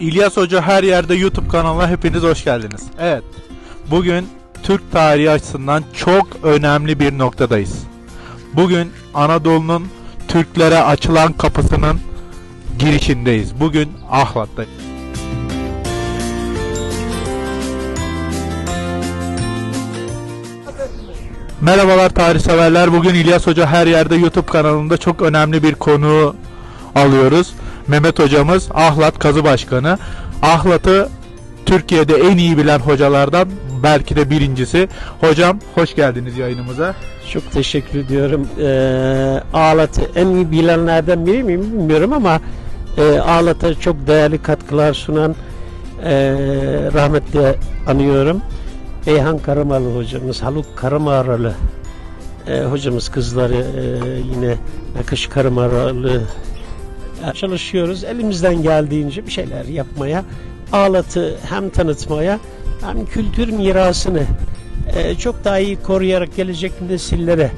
İlyas Hoca her yerde YouTube kanalına hepiniz hoş geldiniz. Evet. Bugün Türk tarihi açısından çok önemli bir noktadayız. Bugün Anadolu'nun Türklere açılan kapısının girişindeyiz. Bugün Ahlat'tayız. Merhabalar tarih severler. Bugün İlyas Hoca her yerde YouTube kanalında çok önemli bir konu alıyoruz. Mehmet hocamız Ahlat Kazı Başkanı. Ahlat'ı Türkiye'de en iyi bilen hocalardan belki de birincisi. Hocam hoş geldiniz yayınımıza. Çok teşekkür ediyorum. Ee, Ağlat'ı en iyi bilenlerden biri miyim bilmiyorum ama e, Ağlat'a çok değerli katkılar sunan e, rahmetli anıyorum. Eyhan Karamalı hocamız, Haluk Karamaralı e, hocamız kızları e, yine Nakış Karamaralı çalışıyoruz. Elimizden geldiğince bir şeyler yapmaya, Ağlat'ı hem tanıtmaya hem kültür mirasını e, çok daha iyi koruyarak gelecek nesillere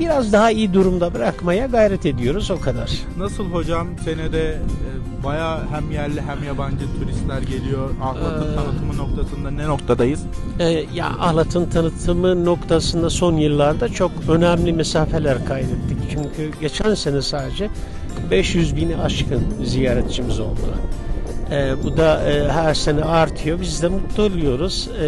biraz daha iyi durumda bırakmaya gayret ediyoruz o kadar. Nasıl hocam senede e, bayağı hem yerli hem yabancı turistler geliyor. Ahlat'ın Ee, tanıtımı noktasında ne noktadayız? E, ya Ahlat'ın tanıtımı noktasında son yıllarda çok önemli mesafeler kaydettik. Çünkü geçen sene sadece 500 bini aşkın ziyaretçimiz oldu. E, bu da e, her sene artıyor. Biz de mutlu oluyoruz. E,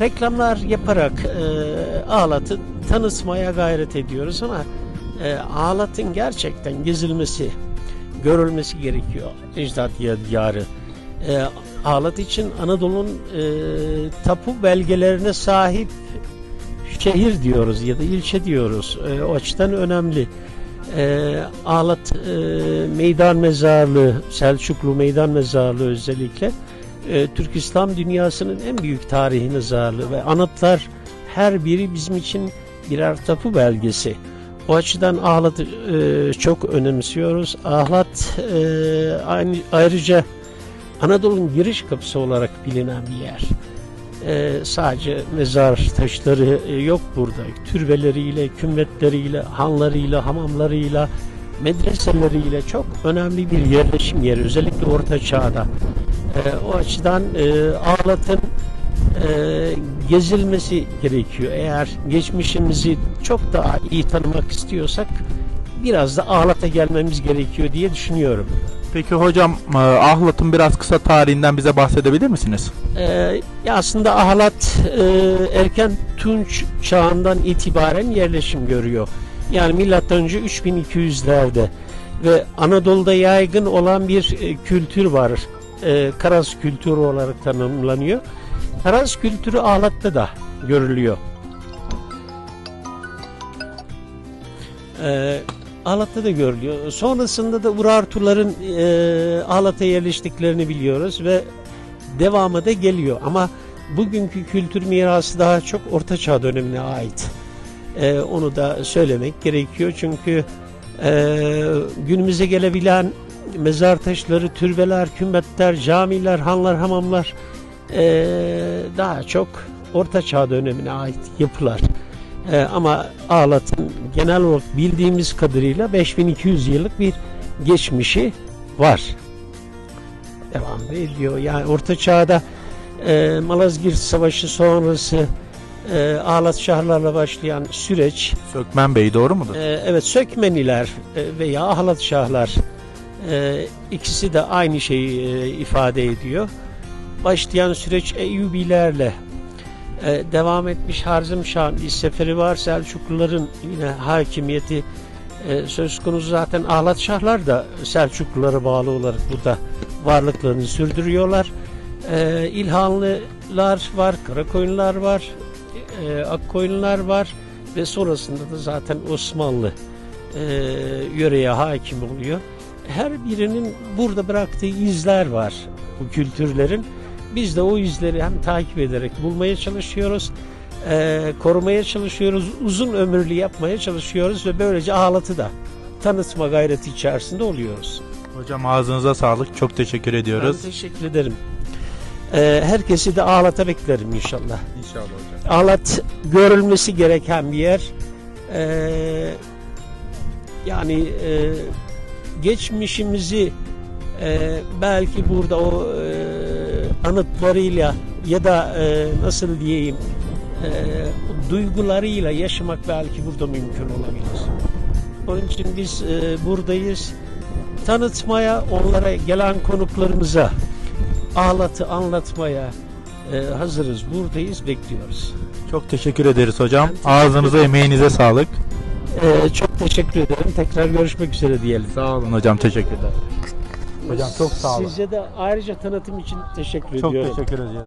reklamlar yaparak e, Ağlat'ı tanıtmaya gayret ediyoruz ama e, Ağlat'ın gerçekten gezilmesi, görülmesi gerekiyor. Ecdat diyarı. E, Ağlat için Anadolu'nun e, tapu belgelerine sahip şehir diyoruz ya da ilçe diyoruz. E, o açıdan önemli. E, Ağlat e, Meydan Mezarlığı, Selçuklu Meydan Mezarlığı özellikle e, Türk İslam dünyasının en büyük tarihi mezarlığı ve anıtlar her biri bizim için birer tapu belgesi. O açıdan Ahlat'ı e, çok önemsiyoruz. Ahlat e, aynı, ayrıca Anadolu'nun giriş kapısı olarak bilinen bir yer. E, sadece mezar taşları e, yok burada. Türbeleriyle, kümmetleriyle, hanlarıyla, hamamlarıyla, medreseleriyle çok önemli bir yerleşim yeri. Özellikle Orta Çağ'da. E, o açıdan e, Ağlat'ın e, gezilmesi gerekiyor. Eğer geçmişimizi çok daha iyi tanımak istiyorsak biraz da Ağlat'a gelmemiz gerekiyor diye düşünüyorum. Peki hocam e, Ahlat'ın biraz kısa tarihinden bize bahsedebilir misiniz? Ee, aslında Ahlat e, erken Tunç çağından itibaren yerleşim görüyor. Yani milattan önce 3200'lerde ve Anadolu'da yaygın olan bir e, kültür var. E, Karas kültürü olarak tanımlanıyor. Karas kültürü Ahlat'ta da görülüyor. E, Ahlat'ta da görülüyor. Sonrasında da Urartuların e, Ahlat'a yerleştiklerini biliyoruz ve devamı da geliyor. Ama bugünkü kültür mirası daha çok Orta Çağ dönemine ait. Ee, onu da söylemek gerekiyor çünkü e, günümüze gelebilen mezar taşları, türbeler, kümbetler, camiler, hanlar, hamamlar e, daha çok Orta Çağ dönemine ait yapılar. E, ama Ağlat'ın genel olarak bildiğimiz kadarıyla 5200 yıllık bir geçmişi var devam ediyor. Yani Orta Çağ'da e, Malazgirt Savaşı sonrası e, Ağlat Şahlarla başlayan süreç Sökmen Bey doğru mudur? e, evet Sökmeniler e, veya Ahlat Şahlar e, ikisi de aynı şeyi e, ifade ediyor. Başlayan süreç Eyyubilerle e, devam etmiş Harzemşah'ın bir seferi var. Selçukluların yine hakimiyeti e, söz konusu zaten Ahlat Şahlar da Selçuklulara bağlı olarak burada varlıklarını sürdürüyorlar. E, İlhanlılar var, Karakoyunlular var, e, Akkoyunlular var ve sonrasında da zaten Osmanlı e, yöreye hakim oluyor. Her birinin burada bıraktığı izler var bu kültürlerin. Biz de o izleri hem takip ederek bulmaya çalışıyoruz, e, korumaya çalışıyoruz, uzun ömürlü yapmaya çalışıyoruz ve böylece Ağlat'ı da tanıtma gayreti içerisinde oluyoruz. Hocam ağzınıza sağlık. Çok teşekkür ediyoruz. Ben teşekkür ederim. Ee, herkesi de Ağlat'a beklerim inşallah. İnşallah hocam. Ağlat görülmesi gereken bir yer. Ee, yani e, geçmişimizi e, belki burada o e, anıtlarıyla ya da e, nasıl diyeyim e, duygularıyla yaşamak belki burada mümkün olabilir. Onun için biz e, buradayız. Tanıtmaya, onlara gelen konuklarımıza ağlatı anlatmaya e, hazırız. Buradayız, bekliyoruz. Çok teşekkür ederiz hocam. Ağzınıza emeğinize sağlık. E, çok teşekkür ederim. Tekrar görüşmek üzere diyelim. Sağ olun hocam teşekkürler. Hocam çok sağ olun. Size de ayrıca tanıtım için teşekkür Çok ediyorum. teşekkür ediyorum.